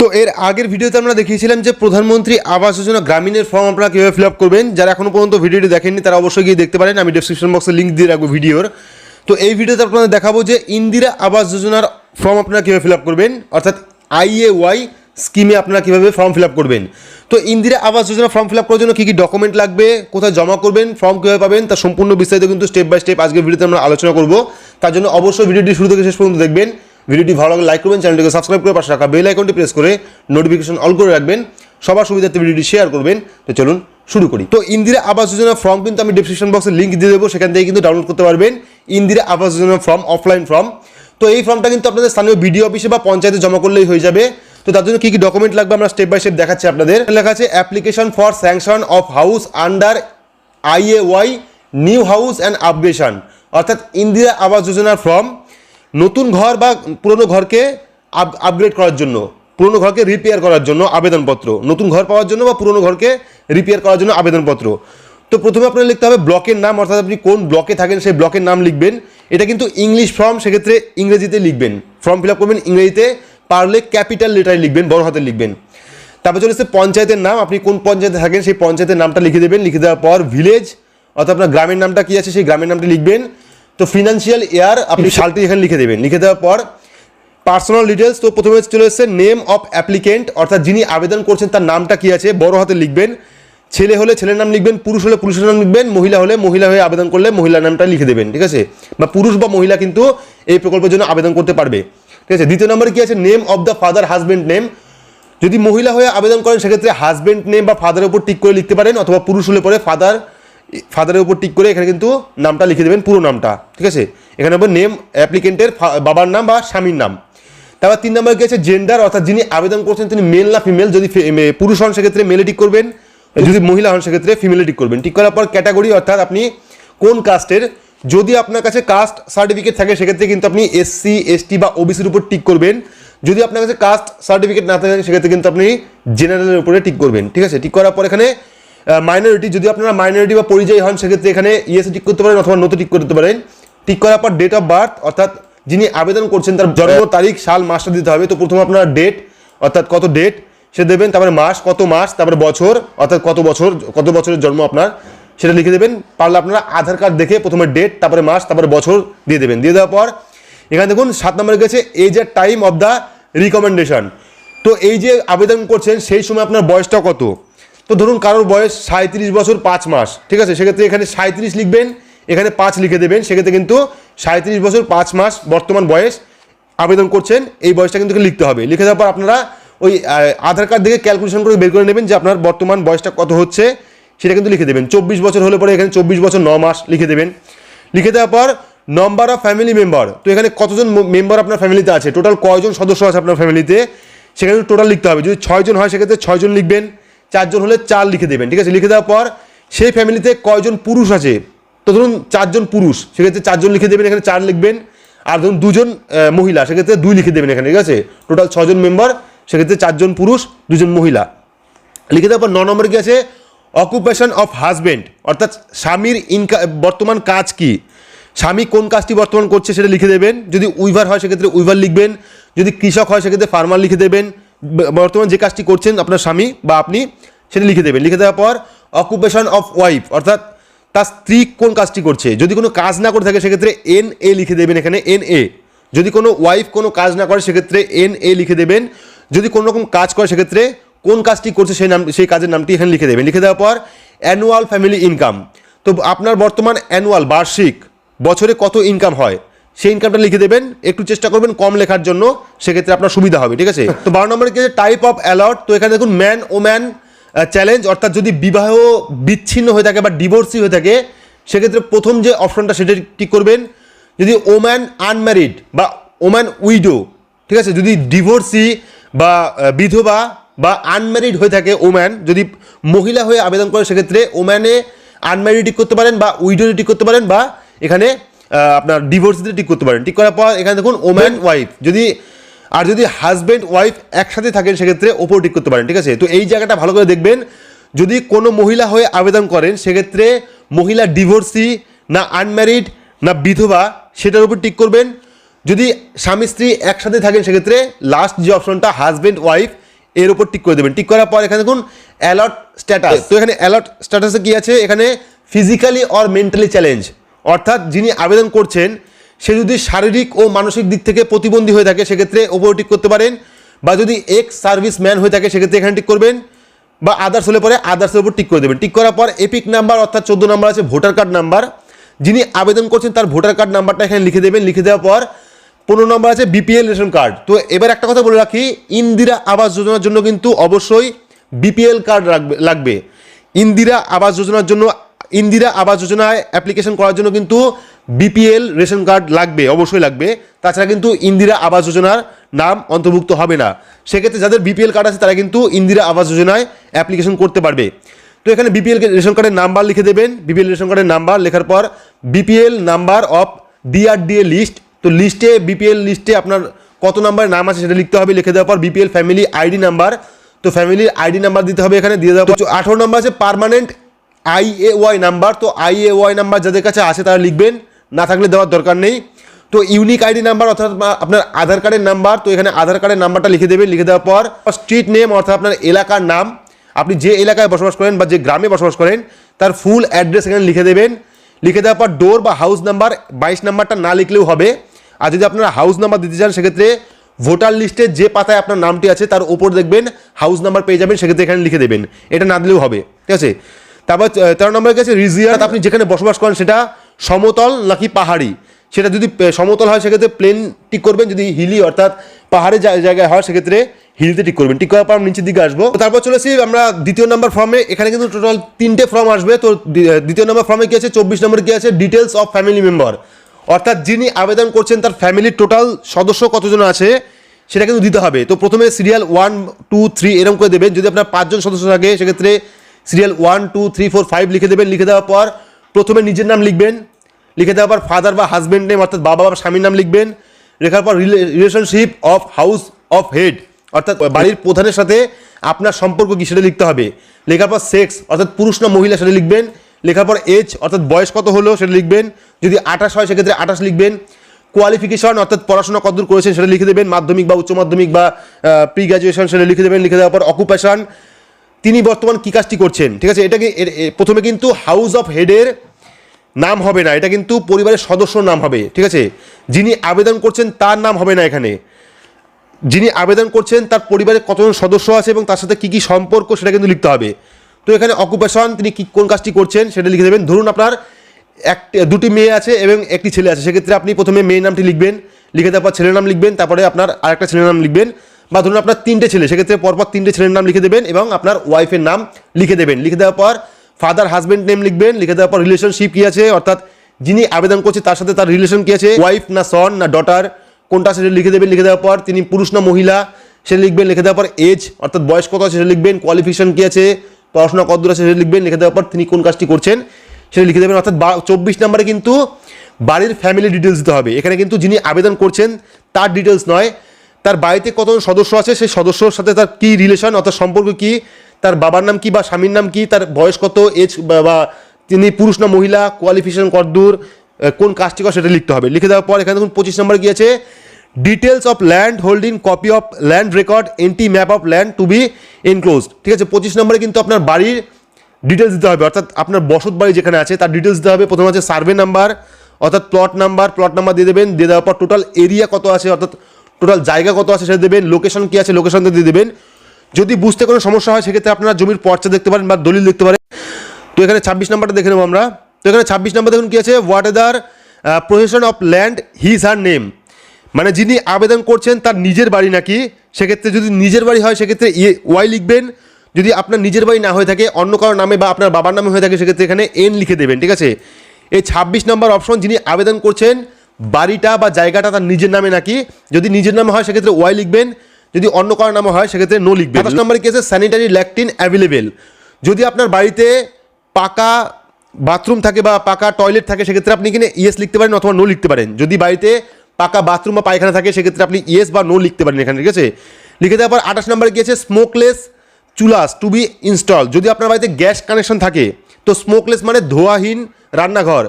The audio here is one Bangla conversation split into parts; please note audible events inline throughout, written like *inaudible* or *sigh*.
তো এর আগের ভিডিওতে আমরা দেখিয়েছিলাম যে প্রধানমন্ত্রী আবাস যোজনা গ্রামীণের ফর্ম আপনারা কীভাবে ফিল আপ করবেন। যারা এখনও পর্যন্ত ভিডিওটি দেখেননি, তারা অবশ্যই গিয়ে দেখতে পারেন। আমি ডেসক্রিপশন বক্সে লিঙ্ক দিয়ে রাখব ভিডিওর। তো এই ভিডিওতে আপনাদের দেখাবো যে ইন্দিরা আবাস যোজনার ফর্ম আপনারা কীভাবে ফিল আপ করবেন, অর্থাৎ আইএ ওয়াই স্কিমে আপনারা কীভাবে ফর্ম ফিল আপ করবেন। তো Indira Awas Yojana form fill up করার জন্য কী কী ডকুমেন্ট লাগবে, কোথায় জমা করবেন ফর্ম কীভাবে পাবেন তার সম্পূর্ণ বিস্তারিত কিন্তু স্টেপ বাই স্টেপ আজকের ভিডিওতে আমরা আলোচনা করব। তার জন্য অবশ্যই ভিডিওটি শুরু থেকে শেষ পর্যন্ত দেখবেন। ভিডিওটি ভালো লাগলে লাইক করবেন, চ্যানেলটিকে সাবস্ক্রাইব করে পাশে রাখা বেল আইকনটি প্রেস করে নোটিফিকেশন অল করে রাখবেন। সবার সুবিধার্থে ভিডিওটি শেয়ার করবেন। তো চলুন শুরু করি। তো ইন্দিরা আবাস যোজনা ফর্ম কিন্তু আমি ডিসক্রিপশন বক্সে লিঙ্ক দিয়ে দেবো, সেখান থেকে কিন্তু ডাউনলোড করতে পারবেন। Indira Awas Yojana form offline form তো এই ফর্মটা কিন্তু আপনাদের স্থানীয় বিডিও অফিসে বা পঞ্চায়েতে জমা করলেই হয়ে যাবে। তো তার জন্য কী কী ডকুমেন্ট লাগবে আমরা স্টেপ বাই স্টেপ দেখাচ্ছি আপনাদের। লেখা আছে application for sanction of house under I A Y new house and upgradation অর্থাৎ ইন্দিরা আবাস যোজনার ফর্ম নতুন ঘর বা পুরনো ঘরকে আপগ্রেড করার জন্য, পুরনো ঘরকে রিপেয়ার করার জন্য আবেদনপত্র, নতুন ঘর পাওয়ার জন্য বা পুরনো ঘরকে রিপেয়ার করার জন্য আবেদনপত্র। তো প্রথমে আপনার লিখতে হবে ব্লকের নাম, অর্থাৎ আপনি কোন ব্লকে থাকেন সেই ব্লকের নাম লিখবেন। এটা কিন্তু ইংলিশ ফর্ম সেক্ষেত্রে ইংরেজিতে লিখবেন। ফর্ম ফিল আপ করবেন, ইংরেজিতে পারলে ক্যাপিটাল লেটারে লিখবেন, বড় হাতে লিখবেন। তারপর চলে এসেছে পঞ্চায়েতের নাম, আপনি কোন পঞ্চায়েতে থাকেন সেই পঞ্চায়েতের নামটা লিখে দেবেন। লিখে দেওয়ার পর ভিলেজ অর্থাৎ আপনার গ্রামের নামটা কী আছে সেই গ্রামের নামটা লিখবেন। তো ফিনান্সিয়াল ইয়ার আপনি সালটি এখানে লিখে দেবেন। লিখে দেওয়ার পর পার্সোনাল ডিটেলস তো প্রথমে চলে এসেছে নেম অফ অ্যাপ্লিকেন্ট অর্থাৎ যিনি আবেদন করছেন তার নামটা কী আছে বড় হাতে লিখবেন। ছেলে হলে ছেলের নাম লিখবেন পুরুষ হলে পুরুষের নাম লিখবেন মহিলা হলে মহিলা হয়ে আবেদন করলে মহিলার নামটা লিখে দেবেন ঠিক আছে? বা পুরুষ বা মহিলা কিন্তু এই প্রকল্পের জন্য আবেদন করতে পারবে ঠিক আছে? দ্বিতীয় নম্বরে কি আছে? Name of the father husband name যদি মহিলা হয়ে আবেদন করেন সেক্ষেত্রে হাজবেন্ড নেম বা ফাদারের উপর টিক করে লিখতে পারেন অথবা পুরুষ হলে পরে ফাদার ফাদারের উপর টিক করে এখানে কিন্তু নামটা লিখে দেবেন, পুরো নামটা, ঠিক আছে? এখানে হবে নেম অ্যাপ্লিকেন্টের বাবার নাম বা স্বামীর নাম। তারপর তিন নম্বর আছে? জেন্ডার অর্থাৎ যিনি আবেদন করছেন তিনি মেল না ফিমেল যদি পুরুষ হন সেক্ষেত্রে মেলে টিক করবেন, যদি মহিলা হন সেক্ষেত্রে ফিমেলে টিক করবেন। টিক করার পর ক্যাটাগরি অর্থাৎ আপনি কোন কাস্টের যদি আপনার কাছে কাস্ট সার্টিফিকেট থাকে, সেক্ষেত্রে কিন্তু আপনি এসসি এসটি বা ওবিসির উপর টিক করবেন। যদি আপনার কাছে কাস্ট সার্টিফিকেট না থাকে, সেক্ষেত্রে কিন্তু আপনি জেনারেলের উপরে টিক করবেন, ঠিক আছে? টিক করার পর এখানে মাইনরিটি যদি আপনারা মাইনরিটি বা পরিযায়ী হন সেক্ষেত্রে এখানে ইয়েসে টিক করতে পারেন অথবা নতুন টিক করতে পারেন। টিক করার পর ডেট অফ বার্থ অর্থাৎ যিনি আবেদন করছেন তার জন্ম তারিখ সাল মাসটা দিতে হবে। তো প্রথমে আপনারা ডেট অর্থাৎ কত ডেট সে দেবেন তারপরে মাস কত মাস তারপরে বছর অর্থাৎ কত বছর কত বছরের জন্ম আপনার সেটা লিখে দেবেন। পারলে আপনারা আধার কার্ড দেখে প্রথমে ডেট তারপরে মাস তারপরে বছর দিয়ে দেবেন। দিয়ে দেওয়ার পর এখানে দেখুন সাত নম্বরে গেছে এজ এর টাইম অফ দ্য রিকমেন্ডেশন তো এই যে আবেদন করছেন সেই সময় আপনার বয়সটা কত? তো ধরুন কারোর বয়স সাঁত্রিশ বছর পাঁচ মাস, ঠিক আছে? সেক্ষেত্রে এখানে সাঁত্রিশ লিখবেন, এখানে পাঁচ লিখে দেবেন, সেক্ষেত্রে কিন্তু সাঁত্রিশ বছর পাঁচ মাস বর্তমান বয়স আবেদন করছেন, এই বয়সটা কিন্তু লিখতে হবে। লিখে দেওয়ার পর আপনারা ওই আধার কার্ড দেখে ক্যালকুলেশন করে বের করে নেবেন যে আপনার বর্তমান বয়সটা কত হচ্ছে, সেটা কিন্তু লিখে দেবেন। চব্বিশ বছর হলে পরে এখানে চব্বিশ বছর ন মাস লিখে দেবেন। লিখে দেওয়ার পর নম্বর অফ ফ্যামিলি মেম্বার তো এখানে কতজন মেম্বার আপনার ফ্যামিলিতে আছে? টোটাল কয়জন সদস্য আছে আপনার ফ্যামিলিতে সেখানে টোটাল লিখতে হবে। যদি ছয়জন হয়, সেক্ষেত্রে ছয়জন লিখবেন। চারজন হলে চার লিখে দেবেন, ঠিক আছে? লিখে দেওয়ার পর সেই ফ্যামিলিতে কয়জন পুরুষ আছে? তো ধরুন চারজন পুরুষ, সেক্ষেত্রে চারজন লিখে দেবেন, এখানে চার লিখবেন, আর ধরুন দুজন মহিলা, সেক্ষেত্রে দুই লিখে দেবেন এখানে, ঠিক আছে? টোটাল ছজন মেম্বার সেক্ষেত্রে চারজন পুরুষ, দুজন মহিলা। লিখে দেওয়ার পর ন নম্বরে কি আছে? অকুপেশন অফ হাজবেন্ড অর্থাৎ স্বামীর ইনকা বর্তমান কাজ কি? স্বামী কোন কাজটি বর্তমান করছে সেটা লিখে দেবেন। যদি উইভার হয়, সেক্ষেত্রে উইভার লিখবেন। যদি কৃষক হয়, সেক্ষেত্রে ফার্মার লিখে দেবেন। বর্তমান যে কাজটি করছেন আপনার স্বামী বা আপনি, সেটা লিখে দেবেন। লিখে দেওয়ার পর অকুপেশন অফ ওয়াইফ অর্থাৎ তার স্ত্রী কোন কাজটি করছে? যদি কোনো কাজ না করে থাকে, সেক্ষেত্রে এন এ লিখে দেবেন এখানে এন এ যদি কোনো ওয়াইফ কোনো কাজ না করে, সেক্ষেত্রে এন এ লিখে দেবেন। যদি কোনো রকম কাজ করে, সেক্ষেত্রে কোন কাজটি করছে, সেই নাম, সেই কাজের নামটি এখানে লিখে দেবেন। লিখে দেওয়ার পর অ্যানুয়াল ফ্যামিলি ইনকাম তো আপনার বর্তমান অ্যানুয়াল বার্ষিক, বছরে কত ইনকাম হয়? সেই ইনকামটা লিখে দেবেন একটু চেষ্টা করবেন কম লেখার জন্য সেক্ষেত্রে আপনার সুবিধা হবে ঠিক আছে? *laughs* তো বারো নম্বরে কি টাইপ অফ অ্যালাউট তো এখানে দেখুন ম্যান ও ম্যান চ্যালেঞ্জ অর্থাৎ যদি বিবাহ বিচ্ছিন্ন হয়ে থাকে বা ডিভোর্সি হয়ে থাকে সেক্ষেত্রে প্রথম যে অপশনটা সেটা ঠিক করবেন? যদি ওম্যান আনম্যারিড বা ওম্যান উইডো ঠিক আছে? যদি ডিভোর্সি বা বিধবা বা আনম্যারিড হয়ে থাকে ওম্যান যদি মহিলা হয়ে আবেদন করে সেক্ষেত্রে ওম্যানে আনম্যারিড ঠিক করতে পারেন বা উইডো ঠিক করতে পারেন বা এখানে আপনার ডিভোর্স দিতে ঠিক করতে পারেন। ঠিক করার পর এখানে দেখুন ওম্যান ওয়াইফ যদি আর যদি হাজব্যান্ড ওয়াইফ একসাথে থাকেন সেক্ষেত্রে ওপর ঠিক করতে পারেন ঠিক আছে? তো এই জায়গাটা ভালো করে দেখবেন যদি কোনো মহিলা হয়ে আবেদন করেন সেক্ষেত্রে মহিলা ডিভোর্সি না আনম্যারিড না বিধবা সেটার উপর টিক করবেন। যদি স্বামী স্ত্রী একসাথে থাকেন সেক্ষেত্রে লাস্ট যে অপশনটা হাজব্যান্ড ওয়াইফ এর উপর টিক করে দেবেন। টিক করার পর এখানে দেখুন অ্যালার্ট স্ট্যাটাস তো এখানে অ্যালার্ট স্ট্যাটাসে কী আছে? এখানে ফিজিক্যালি অর মেন্টালি চ্যালেঞ্জ অর্থাৎ যিনি আবেদন করছেন, সে যদি শারীরিক ও মানসিক দিক থেকে প্রতিবন্ধী হয়ে থাকে, সেক্ষেত্রে ওপর টিক করতে পারেন। বা যদি এক্স সার্ভিস ম্যান হয়ে থাকে, সেক্ষেত্রে এখানে টিক করবেন। বা আদার্স হলে পরে আদার্সের উপর টিক করে দেবেন। টিক করার পর এপিক নাম্বার অর্থাৎ চোদ্দ নাম্বার আছে ভোটার কার্ড নাম্বার যিনি আবেদন করছেন, তার ভোটার কার্ড নাম্বারটা এখানে লিখে দেবেন। লিখে দেওয়ার পর পনেরো নম্বর আছে বিপিএল রেশন কার্ড তো এবার একটা কথা বলে রাখি, ইন্দিরা আবাস যোজনার জন্য কিন্তু অবশ্যই বিপিএল কার্ড রাখবে, লাগবে। ইন্দিরা আবাস যোজনার জন্য ইন্দিরা আবাস যোজনায় অ্যাপ্লিকেশন করার জন্য কিন্তু বিপিএল রেশন কার্ড লাগবে, অবশ্যই লাগবে। তাছাড়া কিন্তু ইন্দিরা আবাস যোজনার নাম অন্তর্ভুক্ত হবে না। সেক্ষেত্রে যাদের বিপিএল কার্ড আছে, তারা কিন্তু ইন্দিরা আবাস যোজনায় অ্যাপ্লিকেশন করতে পারবে। তো এখানে বিপিএল রেশন কার্ডের নাম্বার লিখে দেবেন। বিপিএল রেশন কার্ডের নাম্বার লেখার পর BPL number of DRDA list তো লিস্টে বিপিএল লিস্টে আপনার কত নাম্বারের নাম আছে সেটা লিখতে হবে। লিখে দেওয়ার পর বিপিএল ফ্যামিলি আইডি নাম্বার তো ফ্যামিলির আইডি নাম্বার দিতে হবে এখানে। দিয়ে দেওয়ার পর আঠারো নাম্বার আছে পার্মানেন্ট আইএওয়াই নাম্বার তো আইএওয়াই নাম্বার যাদের কাছে আছে তারা লিখবেন, না থাকলে দেওয়ার দরকার নেই। তো ইউনিক আইডি নাম্বার অর্থাৎ আপনার আধার কার্ডের নাম্বার তো এখানে আধার কার্ডের নাম্বারটা লিখে দেবেন, লিখে দেওয়ার পর স্ট্রিট নেম অর্থাৎ আপনার এলাকার নাম, আপনি যে এলাকায় বসবাস করেন বা যে গ্রামে বসবাস করেন, তার ফুল অ্যাড্রেস এখানে লিখে দেবেন। লিখে দেওয়ার পর ডোর বা হাউস নাম্বার বাইশ নাম্বারটা না লিখলেও হবে। আর যদি আপনারা হাউস নাম্বার দিতে চান, সেক্ষেত্রে ভোটার লিস্টে যে পাতায় আপনার নামটি আছে, তার উপর দেখবেন হাউস নাম্বার পেয়ে যাবেন, সেক্ষেত্রে এখানে লিখে দেবেন। এটা না দিলেও হবে, ঠিক আছে? তারপর তেরো নম্বরের কাছে রিজিয়ান। আপনি যেখানে বসবাস করেন সেটা সমতল নাকি পাহাড়ি? সেটা যদি সমতল হয়, সেক্ষেত্রে প্লেন টিক করবেন। যদি হিলি অর্থাৎ পাহাড়ে জায়গায় হয়, সেক্ষেত্রে হিলতে টিক করবেন। টিক করার পর নিচের দিকে আসব। তারপর চলেছি আমরা দ্বিতীয় নম্বর ফর্মে এখানে কিন্তু টোটাল তিনটে ফর্ম আসবে। তো দ্বিতীয় নম্বর ফর্মে কি আছে? চব্বিশ নম্বর কি আছে? ডিটেলস অফ ফ্যামিলি মেম্বার অর্থাৎ যিনি আবেদন করছেন, তার ফ্যামিলির টোটাল সদস্য কতজন আছে, সেটা কিন্তু দিতে হবে। তো প্রথমে সিরিয়াল ওয়ান টু থ্রি এরকম করে দেবেন। যদি আপনার পাঁচজন সদস্য থাকে, সেক্ষেত্রে serial one, two, three, four, five লিখে দেবেন। লিখে দেওয়ার পর প্রথমে নিজের নাম লিখবেন। লিখে দেওয়ার পর ফাদার বা হাজব্যান্ড নেম অর্থাৎ বাবা বা স্বামীর নাম লিখবেন। লেখার পর relationship of house of head অর্থাৎ বাড়ির প্রধানের সাথে আপনার সম্পর্ক কী সেটা লিখতে হবে। লেখার পর সেক্স অর্থাৎ পুরুষ না মহিলা সেটা লিখবেন। লেখার পর এজ অর্থাৎ বয়স কত হলো সেটা লিখবেন। যদি আঠাশ হয় সেক্ষেত্রে আঠাশ লিখবেন। কোয়ালিফিকেশন অর্থাৎ পড়াশোনা কতদূর করেছেন সেটা লিখে দেবেন। মাধ্যমিক বা উচ্চ মাধ্যমিক বা প্রি গ্র্যাজুয়েশন সেটা লিখে দেবেন। লিখে দেওয়ার পর অকুপেশন তিনি বর্তমান কী কাজটি করছেন? ঠিক আছে এর- প্রথমে কিন্তু হাউস অফ হেডের নাম হবে না, এটা কিন্তু পরিবারের সদস্যর নাম হবে, ঠিক আছে? যিনি আবেদন করছেন তার নাম হবে না এখানে। যিনি আবেদন করছেন তার পরিবারে কতজন সদস্য আছে এবং তার সাথে কী কী সম্পর্ক সেটা কিন্তু লিখতে হবে। তো এখানে অকুপেশন তিনি কি কোন কাজটি করছেন সেটা লিখে দেবেন। ধরুন আপনার একটি, দুটি মেয়ে আছে এবং একটি ছেলে আছে, সেক্ষেত্রে আপনি প্রথমে মেয়ের নামটি লিখবেন, লিখে দেওয়ার পর ছেলের নাম লিখবেন, তারপরে আপনার আরেকটা ছেলের নাম লিখবেন। বা ধরুন আপনার তিনটে ছেলে, সেক্ষেত্রে পরপর তিনটে ছেলের নাম লিখে দেবেন এবং আপনার ওয়াইফের নাম লিখে দেবেন। লিখে দেওয়ার পর ফাদার হাজব্যান্ড নেম লিখবেন। লিখে দেওয়ার পর রিলেশনশিপ কী আছে? অর্থাৎ যিনি আবেদন করছে তার সাথে তার রিলেশন কী আছে? ওয়াইফ না সন না ডটার কোনটা সেটা লিখে দেবেন? লিখে দেওয়ার পর তিনি পুরুষ না মহিলা, সেটা লিখবেন। লিখে দেওয়ার পর এজ অর্থাৎ বয়স কত আছে সেটা লিখবেন। কোয়ালিফিকেশন কী আছে? পড়াশোনা কত দূর আছে সেটা লিখবেন। লিখে দেওয়ার পর তিনি কোন কাজটি করছেন সেটা লিখে দেবেন। অর্থাৎ চব্বিশ নম্বরে কিন্তু বাড়ির ফ্যামিলি ডিটেলস দিতে হবে। এখানে কিন্তু যিনি আবেদন করছেন তার ডিটেলস নয়। তার বাড়িতে কতজন সদস্য আছে? সেই সদস্যর সাথে তার কী রিলেশন অর্থাৎ সম্পর্ক কী? তার বাবার নাম কি বা স্বামীর নাম কি? তার বয়স কত? এজ বা তিনি পুরুষ না মহিলা? কোয়ালিফিকেশন কতদূর কোন কাজটি করে সেটা লিখতে হবে। লিখে দেওয়ার পর এখানে দেখুন পঁচিশ নম্বর কি আছে? Details of land holding copy of land record and map of land to be enclosed ঠিক আছে, পঁচিশ নম্বরে কিন্তু আপনার বাড়ির ডিটেলস দিতে হবে। অর্থাৎ আপনার বসত বাড়ি যেখানে আছে, তার ডিটেলস দিতে হবে। প্রথমে আছে সার্ভে নাম্বার অর্থাৎ প্লট নাম্বার প্লট নাম্বার দিয়ে দেবেন। দিয়ে দেওয়ার পর টোটাল এরিয়া কত আছে? অর্থাৎ টোটাল জায়গা কত আছে সেটা দেবেন লোকেশন কী আছে লোকেশনটা দিয়ে দেবেন। যদি বুঝতে কোনো সমস্যা হয়, সেক্ষেত্রে আপনারা জমির পর্চা দেখতে পারেন বা দলিল দেখতে পারেন। তো এখানে ছাব্বিশ নাম্বারটা দেখে নেব আমরা। তো এখানে ছাব্বিশ নাম্বার দেখুন কী আছে whether possession of land his or name মানে যিনি আবেদন করছেন, তার নিজের বাড়ি নাকি? সেক্ষেত্রে যদি নিজের বাড়ি হয়, সেক্ষেত্রে ইয়ে ওয়াই লিখবেন। যদি আপনার নিজের বাড়ি না হয়ে থাকে, অন্য কারোর নামে বা আপনার বাবার নামে হয়ে থাকে, সেক্ষেত্রে এখানে এন লিখে দেবেন, ঠিক আছে? এই ছাব্বিশ নম্বর অপশন যিনি আবেদন করছেন বাড়িটা বা জায়গাটা তার নিজের নামে নাকি? যদি নিজের নামে হয়, সেক্ষেত্রে ওয়াই লিখবেন। যদি অন্য কারোর নামে হয়, সেক্ষেত্রে নো লিখবেন। সাতাশ নম্বরে কি আছে? স্যানিটারি ল্যাকটিন অ্যাভেলেবেল যদি আপনার বাড়িতে পাকা বাথরুম থাকে বা পাকা টয়লেট থাকে, সেক্ষেত্রে আপনি এখানে ইয়েস লিখতে পারেন অথবা নো লিখতে পারেন। যদি বাড়িতে পাকা বাথরুম বা পায়খানা থাকে, সেক্ষেত্রে আপনি ইয়েস বা নো লিখতে পারেন এখানে, ঠিক আছে? লিখে দেওয়ার পর আঠাশ নম্বরে গিয়েছে smokeless chulhas to be install যদি আপনার বাড়িতে গ্যাস কানেকশন থাকে, তো স্মোকলেস মানে ধোয়াহীন রান্নাঘর।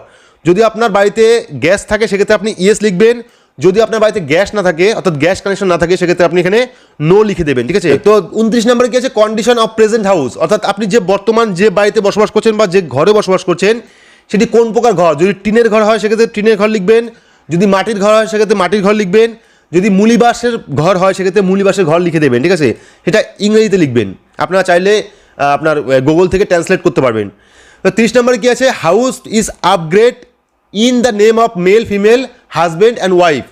যদি আপনার বাড়িতে গ্যাস থাকে, সেক্ষেত্রে আপনি ইয়েস লিখবেন। যদি আপনার বাড়িতে গ্যাস না থাকে, অর্থাৎ গ্যাস কানেকশন না থাকে, সেক্ষেত্রে আপনি এখানে নো লিখে দেবেন, ঠিক আছে? তো উনত্রিশ নম্বরে কি আছে? কন্ডিশন অফ প্রেজেন্ট হাউস অর্থাৎ আপনি যে বর্তমান যে বাড়িতে বসবাস করছেন বা যে ঘরে বসবাস করছেন, সেটি কোন প্রকার ঘর? যদি টিনের ঘর হয়, সেক্ষেত্রে টিনের ঘর লিখবেন। যদি মাটির ঘর হয়, সেক্ষেত্রে মাটির ঘর লিখবেন। যদি মুলিবাসের ঘর হয়, সেক্ষেত্রে মুলিবাসের ঘর লিখে দেবেন, ঠিক আছে? সেটা ইংরেজিতে লিখবেন। আপনারা চাইলে আপনার গুগল থেকে ট্রান্সলেট করতে পারবেন। তো তিরিশ নম্বরে কি আছে? House is upgrade in the name of male, female husband and wife.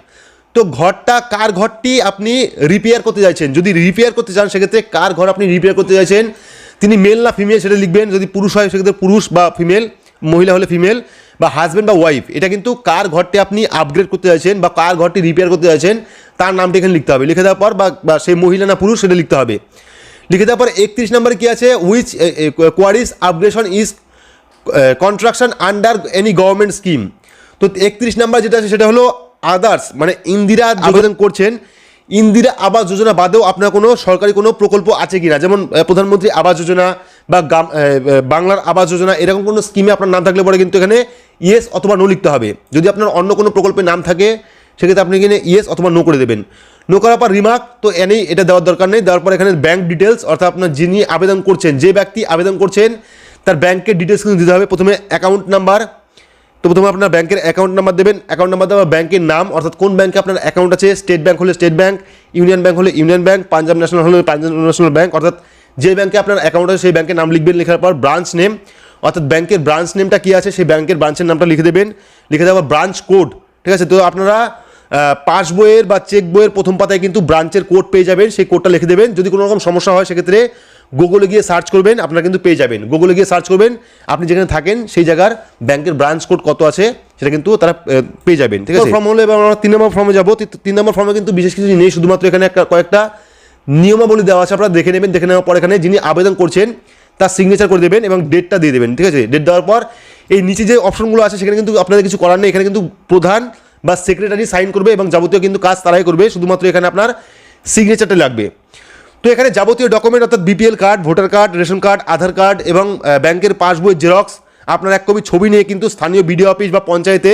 তো ঘরটা, কার ঘরটি আপনি রিপেয়ার করতে চাইছেন? যদি রিপেয়ার করতে চান, সেক্ষেত্রে কার ঘর আপনি রিপেয়ার করতে চাইছেন? তিনি মেল না ফিমেল সেটা লিখবেন। যদি পুরুষ হয়, সেক্ষেত্রে পুরুষ বা ফিমেল মহিলা হলে ফিমেল বা হাজব্যান্ড বা ওয়াইফ এটা কিন্তু কার ঘরটি আপনি আপগ্রেড করতে চাইছেন বা কার ঘরটি রিপেয়ার করতে চাইছেন, তার নামটি এখানে লিখতে হবে। লিখে দেওয়ার পর বা সেই মহিলা না পুরুষ সেটা লিখতে হবে। লিখে দেওয়ার পর একত্রিশ নম্বরে কী আছে? Which queries upgradation is construction under any government scheme তো একত্রিশ নাম্বার যেটা আছে সেটা হলো আদার্স মানে ইন্দিরা আবেদন করছেন। ইন্দিরা আবাস যোজনা বাদেও আপনার কোনো সরকারি কোনো প্রকল্প আছে কিনা? যেমন প্রধানমন্ত্রী আবাস যোজনা বা বাংলার আবাস যোজনা এরকম কোনো স্কিমে আপনার নাম থাকলে পরে কিন্তু এখানে ইয়েস অথবা নো লিখতে হবে। যদি আপনার অন্য কোনো প্রকল্পের নাম থাকে সেক্ষেত্রে আপনি এখানে ইয়েস অথবা নো করে দেবেন। নো করার পর রিমার্ক তো এনেই এটা দেওয়ার দরকার নেই। দেওয়ার পর এখানে ব্যাংক ডিটেলস অর্থাৎ আপনার যিনি আবেদন করছেন যে ব্যক্তি আবেদন করছেন তার ব্যাংকের ডিটেলস কিন্তু দিতে হবে। প্রথমে অ্যাকাউন্ট নাম্বার তো প্রথমে আপনার ব্যাংকের অ্যাকাউন্ট নাম্বার দেবেন। অ্যাকাউন্ট নাম্বার দেওয়া ব্যাংকের নাম, অর্থাৎ কোন ব্যাংকে আপনার অ্যাকাউন্ট আছে? স্টেট ব্যাংক হলে স্টেট ব্যাংক ইউনিয়ন ব্যাংক হলে ইউনিয়ন ব্যাংক পাঞ্জাব ন্যাশনাল হলে পাঞ্জাব ন্যাশনাল ব্যাংক অর্থাৎ যে ব্যাংকে আপনার অ্যাকাউন্ট আছে, সেই ব্যাংকের নাম লিখবেন, লেখার পর ব্রাঞ্চ নেম অর্থাৎ ব্যাংকের ব্রাঞ্চ নেমটা কী আছে, সেই ব্যাংকের ব্রাঞ্চের নামটা লিখে দেবেন। লিখে দেওয়ার ব্রাঞ্চ কোড ঠিক আছে? তো আপনারা পাস বইয়ের বা চেক বইয়ের প্রথম পাতায় কিন্তু ব্রাঞ্চের কোড পেয়ে যাবেন। সেই কোডটা লিখে দেবেন। যদি কোনো রকম সমস্যা হয়, সেক্ষেত্রে গুগলে গিয়ে সার্চ করবেন আপনারা কিন্তু পেয়ে যাবেন। গুগলে গিয়ে সার্চ করবেন আপনি যেখানে থাকেন সেই জায়গার ব্যাংকের ব্রাঞ্চ কোড কত আছে সেটা কিন্তু তারা পেয়ে যাবেন ঠিক আছে? ফর্ম হলে এবার আমরা তিন নম্বর ফর্মে যাব। তিন নম্বর ফর্মে কিন্তু বিশেষ কিছু নেই শুধুমাত্র এখানে একটা কয়েকটা নিয়মাবলী দেওয়া আছে আপনারা দেখে নেবেন দেখে নেওয়ার পর এখানে যিনি আবেদন করছেন তার সিগনেচার করে দেবেন এবং ডেটটা দিয়ে দেবেন ঠিক আছে? ডেট দেওয়ার পর এই নিচে যে অপশনগুলো আছে সেখানে কিন্তু আপনাদের কিছু করার নেই এখানে কিন্তু প্রধান বা সেক্রেটারি সাইন করবে এবং যাবতীয় কিন্তু কাজ তারাই করবে শুধুমাত্র এখানে আপনার সিগনেচারটা লাগবে। তো এখানে যাবতীয় ডকুমেন্ট অর্থাৎ BPL card voter card ration card Aadhaar card এবং ব্যাংকের পাসবই জেরক্স আপনার এক কপি ছবি নিয়ে কিন্তু স্থানীয় বিডিও অফিস বা পঞ্চায়েতে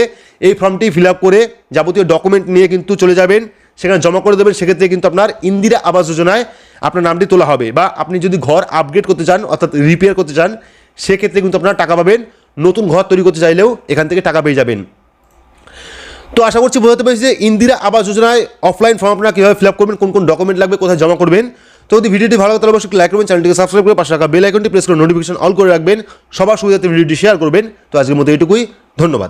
এই ফর্মটি ফিল করে যাবতীয় ডকুমেন্ট নিয়ে কিন্তু চলে যাবেন। সেখানে জমা করে দেবেন। সেক্ষেত্রে কিন্তু আপনার ইন্দিরা আবাস যোজনায় আপনার নামটি তোলা হবে বা আপনি যদি ঘর আপগ্রেড করতে চান, অর্থাৎ রিপেয়ার করতে চান, সেক্ষেত্রে কিন্তু আপনার টাকা পাবেন। নতুন ঘর তৈরি করতে চাইলেও এখান থেকে টাকা পেয়ে যাবেন। তো আশা করছি বোঝাতে পেরেছি যে ইন্দিরা আবাস যোজনায় অফলাইন ফর্ম আপনারা কীভাবে ফিল করবেন, কোন কোন ডকুমেন্ট লাগবে, কোথায় জমা করবেন। তো যদি ভিডিওটি ভালো তাহলে অবশ্যই লাইক করবেন চ্যানেলটিকে সাবস্ক্রাইব করে পাশে রাখা বেল আইকনটি প্রেস করে নোটিফিকেশন অল করে রাখবেন। সবার সুবিধাতে ভিডিওটি শেয়ার করবেন। তো আজকের মতো এটুকুই ধন্যবাদ।